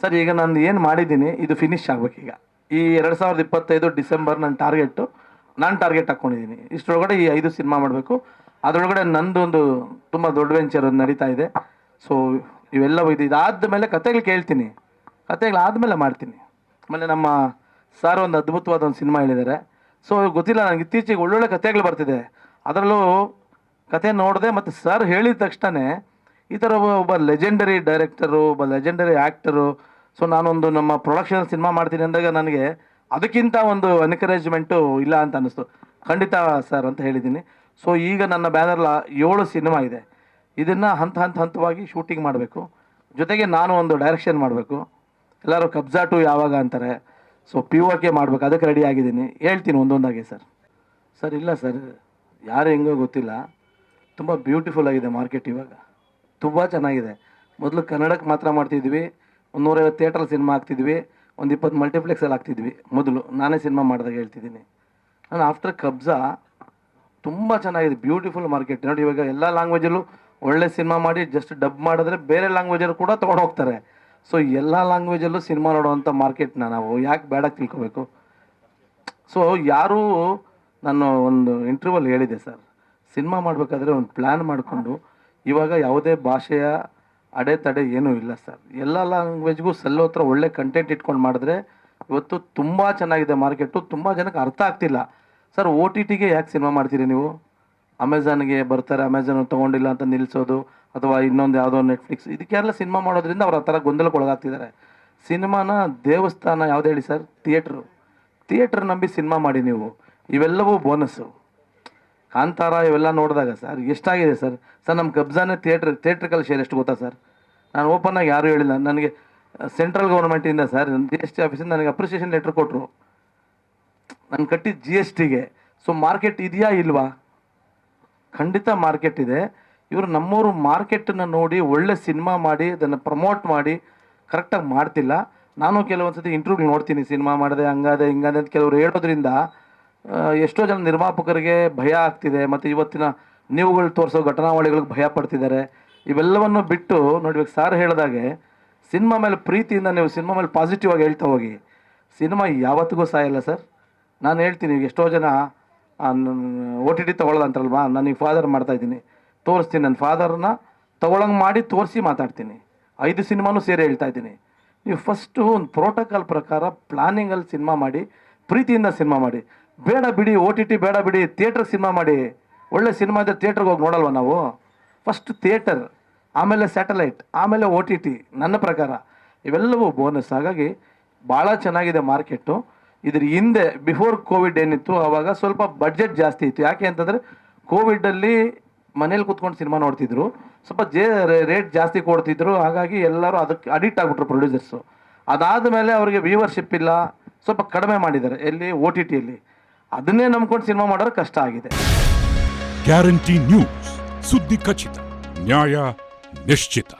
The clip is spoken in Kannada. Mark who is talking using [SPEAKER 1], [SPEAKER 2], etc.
[SPEAKER 1] ಸರ್, ಈಗ ನಾನು ಏನು ಮಾಡಿದ್ದೀನಿ, ಇದು ಫಿನಿಶ್ ಆಗ್ಬೇಕೀಗ ಈ ಎರಡು ಸಾವಿರದ ಇಪ್ಪತ್ತೈದು ಡಿಸೆಂಬರ್ ನನ್ನ ಟಾರ್ಗೆಟು ನಾನು ಟಾರ್ಗೆಟ್ ಹಾಕ್ಕೊಂಡಿದ್ದೀನಿ ಇಷ್ಟರೊಳಗಡೆ ಈ ಐದು ಸಿನಿಮಾ ಮಾಡಬೇಕು. ಅದರೊಳಗಡೆ ನಂದೊಂದು ತುಂಬ ದೊಡ್ಡ ವೆಂಚರ್ ನಡೀತಾ ಇದೆ. ಸೊ ಇವೆಲ್ಲ ಇದು ಇದಾದ ಮೇಲೆ ಕತೆಗಳು ಕೇಳ್ತೀನಿ. ಕತೆಗಳಾದಮೇಲೆ ಮಾಡ್ತೀನಿ. ಆಮೇಲೆ ನಮ್ಮ ಸರ್ ಒಂದು ಅದ್ಭುತವಾದ ಒಂದು ಸಿನಿಮಾ ಹೇಳಿದ್ದಾರೆ. ಸೊ ಗೊತ್ತಿಲ್ಲ ನನಗೆ ಇತ್ತೀಚೆಗೆ ಒಳ್ಳೊಳ್ಳೆ ಕತೆಗಳು ಬರ್ತಿದೆ. ಅದರಲ್ಲೂ ಕತೆ ನೋಡಿದೆ ಮತ್ತು ಸರ್ ಹೇಳಿದ ತಕ್ಷಣ ಈ ಥರ ಒಬ್ಬ- ಲೆಜೆಂಡರಿ ಡೈರೆಕ್ಟರು ಒಬ್ಬ ಲೆಜೆಂಡರಿ ಆ್ಯಕ್ಟರು ಸೊ ನಾನೊಂದು ನಮ್ಮ ಪ್ರೊಡಕ್ಷನ್ ಸಿನಿಮಾ ಮಾಡ್ತೀನಿ ಅಂದಾಗ ನನಗೆ ಅದಕ್ಕಿಂತ ಒಂದು ಎನ್ಕರೇಜ್ಮೆಂಟು ಇಲ್ಲ ಅಂತ ಅನ್ನಿಸ್ತು. ಖಂಡಿತ ಸರ್ ಅಂತ ಹೇಳಿದ್ದೀನಿ. ಸೊ ಈಗ ನನ್ನ ಬ್ಯಾನರ್ಲ ಏಳು ಸಿನಿಮಾ ಇದೆ. ಇದನ್ನು ಹಂತ ಹಂತ ಹಂತವಾಗಿ ಶೂಟಿಂಗ್ ಮಾಡಬೇಕು. ಜೊತೆಗೆ ನಾನು ಒಂದು ಡೈರೆಕ್ಷನ್ ಮಾಡಬೇಕು. ಎಲ್ಲರೂ ಕಬ್ಜಾ ಟು ಯಾವಾಗ ಅಂತಾರೆ. ಸೊ ಪಿ ಒ ಕೆ ಮಾಡ್ಬೇಕು. ಅದಕ್ಕೆ ರೆಡಿ ಆಗಿದ್ದೀನಿ. ಹೇಳ್ತೀನಿ ಒಂದೊಂದಾಗಿ ಸರ್ ಸರ್ ಇಲ್ಲ ಸರ್ ಯಾರು ಹೆಂಗೋ ಗೊತ್ತಿಲ್ಲ. ತುಂಬ ಬ್ಯೂಟಿಫುಲ್ ಆಗಿದೆ ಮಾರ್ಕೆಟ್ ಇವಾಗ. ತುಂಬ ಚೆನ್ನಾಗಿದೆ. ಮೊದಲು ಕನ್ನಡಕ್ಕೆ ಮಾತ್ರ ಮಾಡ್ತಿದ್ವಿ. ಒಂದು ನೂರೈವತ್ತು ಥಿಯೇಟ್ರಲ್ಲಿ ಸಿನಿಮಾ ಹಾಕ್ತಿದ್ವಿ. ಒಂದು ಇಪ್ಪತ್ತು ಮಲ್ಟಿಪ್ಲೆಕ್ಸಲ್ಲಿ ಹಾಕ್ತಿದ್ವಿ. ಮೊದಲು ನಾನೇ ಸಿನಿಮಾ ಮಾಡಿದಾಗ ಹೇಳ್ತಿದ್ದೀನಿ. ನಾನು ಆಫ್ಟರ್ ಕಬ್ಜಾ ತುಂಬ ಚೆನ್ನಾಗಿದೆ. ಬ್ಯೂಟಿಫುಲ್ ಮಾರ್ಕೆಟ್ ನೋಡಿ, ಇವಾಗ ಎಲ್ಲ ಲ್ಯಾಂಗ್ವೇಜಲ್ಲೂ ಒಳ್ಳೆ ಸಿನಿಮಾ ಮಾಡಿ ಜಸ್ಟ್ ಡಬ್ ಮಾಡಿದ್ರೆ ಬೇರೆ ಲ್ಯಾಂಗ್ವೇಜಲ್ಲಿ ಕೂಡ ತೊಗೊಂಡು ಹೋಗ್ತಾರೆ. ಸೊ ಎಲ್ಲ ಲ್ಯಾಂಗ್ವೇಜಲ್ಲೂ ಸಿನಿಮಾ ನೋಡುವಂಥ ಮಾರ್ಕೆಟ್ನ ನಾವು ಯಾಕೆ ಬೇಡ ತಿಳ್ಕೊಬೇಕು? ಸೊ ಯಾರೂ ನಾನು ಒಂದು ಇಂಟರ್ವ್ಯೂಲ್ಲಿ ಹೇಳಿದೆ ಸರ್. ಸಿನಿಮಾ ಮಾಡಬೇಕಾದ್ರೆ ಒಂದು ಪ್ಲ್ಯಾನ್ ಮಾಡಿಕೊಂಡು ಇವಾಗ ಯಾವುದೇ ಭಾಷೆಯ ಅಡೆತಡೆ ಏನೂ ಇಲ್ಲ ಸರ್. ಎಲ್ಲ ಲ್ಯಾಂಗ್ವೇಜ್ಗೂ ಸೆಲ್ಲೋ ಹತ್ರ ಒಳ್ಳೆ ಕಂಟೆಂಟ್ ಇಟ್ಕೊಂಡು ಮಾಡಿದ್ರೆ ಇವತ್ತು ತುಂಬ ಚೆನ್ನಾಗಿದೆ ಮಾರ್ಕೆಟು ತುಂಬ ಜನಕ್ಕೆ ಅರ್ಥ ಆಗ್ತಿಲ್ಲ. ಸರ್ ಓ ಟಿ ಟಿಗೆ ಯಾಕೆ ಸಿನಿಮಾ ಮಾಡ್ತೀರಿ ನೀವು? ಅಮೆಝಾನ್ಗೆ ಬರ್ತಾರೆ ಅಮೆಝಾನ್ ತೊಗೊಂಡಿಲ್ಲ ಅಂತ ನಿಲ್ಲಿಸೋದು ಅಥವಾ ಇನ್ನೊಂದು ಯಾವುದೋ ನೆಟ್ಫ್ಲಿಕ್ಸ್ ಇದಕ್ಕೆಲ್ಲ ಸಿನಿಮಾ ಮಾಡೋದ್ರಿಂದ ಅವ್ರು ಆ ಥರ ಗೊಂದಲಕ್ಕೆ ಒಳಗಾಗ್ತಿದ್ದಾರೆ. ಸಿನಿಮಾನ ದೇವಸ್ಥಾನ ಯಾವ್ದು ಹೇಳಿ ಸರ್? ಥಿಯೇಟ್ರು ಥಿಯೇಟ್ರ್ ನಂಬಿ ಸಿನಿಮಾ ಮಾಡಿ ನೀವು. ಇವೆಲ್ಲವೂ ಬೋನಸ್ಸು ಕಾಂತಾರ ಇವೆಲ್ಲ ನೋಡಿದಾಗ ಸರ್ ಎಷ್ಟಾಗಿದೆ ಸರ್? ಸರ್ ನಮ್ಮ ಕಬ್ಜಾನೆ ಥಿಯೇಟ್ರ್, ಥಿಯೇಟ್ರಿಕಲ್ ಶೇರ್ ಎಷ್ಟು ಗೊತ್ತಾ ಸರ್? ನಾನು ಓಪನ್ ಆಗಿ ಯಾರೂ ಹೇಳಿಲ್ಲ. ನನಗೆ ಸೆಂಟ್ರಲ್ ಗೌರ್ಮೆಂಟಿಂದ ಸರ್ ಜಿ ಎಸ್ ಟಿ ಆಫೀಸಿಂದ ನನಗೆ ಅಪ್ರಿಸಿಯೇಷನ್ ಲೆಟ್ರ್ ಕೊಟ್ಟರು ನಾನು ಕಟ್ಟಿದ ಜಿ ಎಸ್ ಟಿಗೆ ಸೊ ಮಾರ್ಕೆಟ್ ಇದೆಯಾ ಇಲ್ವಾ? ಖಂಡಿತ ಮಾರ್ಕೆಟ್ ಇದೆ. ಇವರು ನಮ್ಮವರು ಮಾರ್ಕೆಟನ್ನು ನೋಡಿ ಒಳ್ಳೆ ಸಿನಿಮಾ ಮಾಡಿ, ಅದನ್ನು ಪ್ರಮೋಟ್ ಮಾಡಿ ಕರೆಕ್ಟಾಗಿ ಮಾಡ್ತಿಲ್ಲ. ನಾನು ಕೆಲವೊಂದು ಸತಿ ಇಂಟರ್ವ್ಯೂ ನೋಡ್ತೀನಿ ಸಿನಿಮಾ ಮಾಡಿದೆ, ಹಂಗಾದೆ, ಹಿಂಗಾದೆ ಅಂತ ಕೆಲವರು ಹೇಳೋದ್ರಿಂದ ಎಷ್ಟೋ ಜನ ನಿರ್ಮಾಪಕರಿಗೆ ಭಯ ಆಗ್ತಿದೆ, ಮತ್ತು ಇವತ್ತಿನ ನೀವುಗಳು ತೋರಿಸೋ ಘಟನಾವಳಿಗಳಿಗೆ ಭಯ ಪಡ್ತಿದ್ದಾರೆ. ಇವೆಲ್ಲವನ್ನು ಬಿಟ್ಟು ನೋಡಿ ಸಾರ್ ಹೇಳಿದಾಗೆ, ಸಿನಿಮಾ ಮೇಲೆ ಪ್ರೀತಿಯಿಂದ ನೀವು ಸಿನಿಮಾ ಮೇಲೆ ಪಾಸಿಟಿವ್ ಆಗಿ ಹೇಳ್ತಾ ಹೋಗಿ. ಸಿನಿಮಾ ಯಾವತ್ತಿಗೂ ಸಾಯಲ್ಲ ಸರ್. ನಾನು ಹೇಳ್ತೀನಿ ಎಷ್ಟೋ ಜನ ಓ ಟಿ ಟಿ ತೊಗೊಳ್ಳೋದಂತಾರಲ್ವಾ ನಾನು ಈಗ ಫಾದರ್ ಮಾಡ್ತಾ ಇದ್ದೀನಿ. ತೋರಿಸ್ತೀನಿ, ನನ್ನ ಫಾದರ್ನ ತೊಗೊಳಂಗೆ ಮಾಡಿ ತೋರಿಸಿ ಮಾತಾಡ್ತೀನಿ. ಐದು ಸಿನಿಮಾನೂ ಸೇರಿ ಹೇಳ್ತಾ ಇದ್ದೀನಿ. ನೀವು ಫಸ್ಟು ಒಂದು ಪ್ರೋಟೋಕಾಲ್ ಪ್ರಕಾರ ಪ್ಲಾನಿಂಗಲ್ಲಿ ಸಿನಿಮಾ ಮಾಡಿ, ಪ್ರೀತಿಯಿಂದ ಸಿನಿಮಾ ಮಾಡಿ. ಬೇಡ ಬಿಡಿ ಓ ಟಿ ಟಿ ಬೇಡ ಬಿಡಿ ಥಿಯೇಟರ್ ಸಿನಿಮಾ ಮಾಡಿ. ಒಳ್ಳೆ ಸಿನಿಮಾ ಇದ್ದರೆ ಥಿಯೇಟ್ರಿಗೆ ಹೋಗಿ ನೋಡಲ್ವ ನಾವು? ಫಸ್ಟ್ ಥಿಯೇಟರ್ ಆಮೇಲೆ ಸ್ಯಾಟಲೈಟ್ ಆಮೇಲೆ ಓ ಟಿ ಟಿ ನನ್ನ ಪ್ರಕಾರ. ಇವೆಲ್ಲವೂ ಬೋನಸ್ ಹಾಗಾಗಿ ಭಾಳ ಚೆನ್ನಾಗಿದೆ ಮಾರ್ಕೆಟು ಇದ್ರ ಹಿಂದೆ ಬಿಫೋರ್ ಕೋವಿಡ್ ಏನಿತ್ತು ಆವಾಗ ಸ್ವಲ್ಪ ಬಡ್ಜೆಟ್ ಜಾಸ್ತಿ ಇತ್ತು. ಯಾಕೆ ಅಂತಂದರೆ ಕೋವಿಡಲ್ಲಿ ಮನೇಲಿ ಕೂತ್ಕೊಂಡು ಸಿನಿಮಾ ನೋಡ್ತಿದ್ರು. ಸ್ವಲ್ಪ ಜೇ ರೇಟ್ ಜಾಸ್ತಿ ಕೊಡ್ತಿದ್ರು. ಹಾಗಾಗಿ ಎಲ್ಲರೂ ಅದಕ್ಕೆ ಅಡಿಕ್ಟ್ ಆಗಿಬಿಟ್ರು ಪ್ರೊಡ್ಯೂಸರ್ಸು ಅದಾದ ಮೇಲೆ ಅವರಿಗೆ ವ್ಯೂವರ್ಶಿಪ್ ಇಲ್ಲ. ಸ್ವಲ್ಪ ಕಡಿಮೆ ಮಾಡಿದ್ದಾರೆ. ಎಲ್ಲಿ? ಓ ಟಿ ಟಿಯಲ್ಲಿ ಅದನ್ನೇ ನಂಬ್ಕೊಂಡು ಸಿನಿಮಾ ಮಾಡೋರು ಕಷ್ಟ ಆಗಿದೆ.
[SPEAKER 2] ಗ್ಯಾರಂಟಿ ನ್ಯೂಸ್ ಸುದ್ದಿ ಖಚಿತ ನ್ಯಾಯ ನಿಶ್ಚಿತ.